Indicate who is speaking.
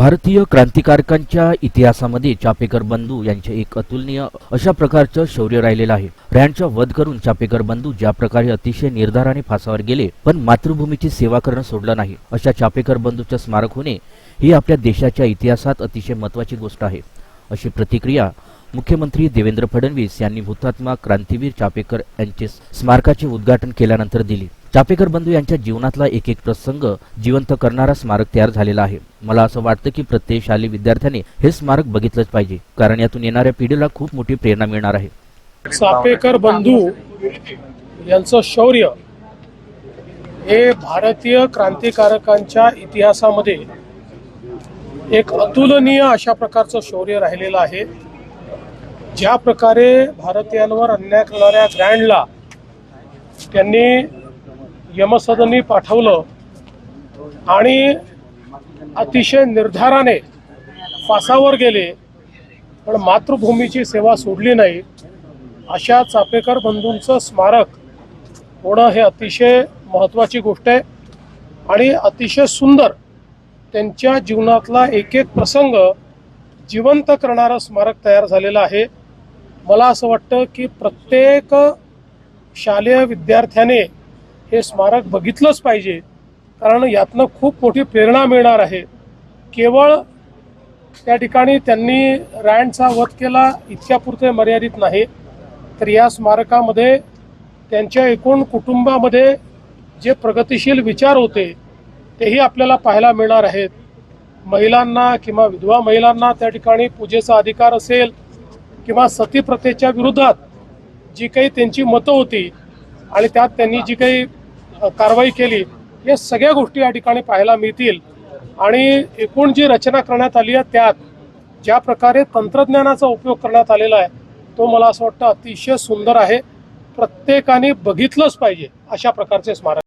Speaker 1: भारतीय क्रांतिकारकांच्या इतिहासामध्ये चापेकर बंधू यांचे एक अतुलनीय अशा प्रकारचं शौर्य राहिलेलं आहे. रॅनचा वध करून चापेकर बंधू ज्या प्रकारे अतिशय निर्धाराने फासावर गेले पण मातृभूमीची सेवा करणं सोडलं नाही. अशा चापेकर बंधूचं स्मारक होणे ही आपल्या देशाच्या इतिहासात अतिशय महत्वाची गोष्ट आहे. अशी प्रतिक्रिया मुख्यमंत्री देवेंद्र फडणवीस यांनी हुतात्मा क्रांतीवीर चापेकर यांचे स्मारकाचे उद्घाटन केल्यानंतर दिली. चापेकर बंधू यांच्या जीवनातला एक एक प्रसंग जिवंत करणारा स्मारक तयार झालेला आहे. मला असं वाटतं की प्रत्येक शालेय विद्यार्थ्याने हे स्मारक बघितलंच पाहिजे कारण यातून येणाऱ्या पिढीला खूप मोठी प्रेरणा मिळणार आहे.
Speaker 2: चापेकर बंधू यांचं शौर्य हे भारतीय क्रांतिकारकांच्या इतिहासामध्ये एक अतुलनीय अशा प्रकारचं शौर्य राहिलेलं आहे. ज्या प्रकारे भारतीयांवर अन्याय करणाऱ्या ग्रँडला त्यांनी यमसदनी पाठवलं आणि अतिशय निर्धाराने फासावर गेले पण मातृभूमीची सेवा सोडली नाही अशा चापेकर बंधूंचं स्मारक होणं हे अतिशय महत्त्वाची गोष्ट आहे. आणि अतिशय सुंदर त्यांच्या जीवनातला एक एक प्रसंग जिवंत करणारं स्मारक तयार झालेलं आहे. मला असं वाटतं की प्रत्येक शालेय विद्यार्थ्याने हे स्मारक बघितलंच पाहिजे. कारण यातनं खूप मोठी प्रेरणा मिळणार आहे. केवळ त्या ठिकाणी त्यांनी रँडचा वध केला इतक्यापुरते मर्यादित नाही. तर या स्मारकामध्ये त्यांच्या एकूण कुटुंबामध्ये जे प्रगतिशील विचार होते तेही आपल्याला पाहायला मिळणार आहेत. महिलांना किंवा विधवा महिलांना त्या ठिकाणी पूजेचा अधिकार असेल किंवा सतीप्रथेच्या विरोधात जी काही त्यांची मतं होती आणि त्यात त्यांनी जी काही कारवाई केली या सगळ्या गोष्टी या ठिकाणी पाहायला मिळतील. आणि एकूण जी रचना करण्यात आली आहे त्यात ज्या प्रकारे तंत्रज्ञानाचा उपयोग करण्यात आलेला आहे तो मला असं वाटतं अतिशय सुंदर आहे. प्रत्येकाने बघितलंच पाहिजे अशा प्रकारचे स्मारक.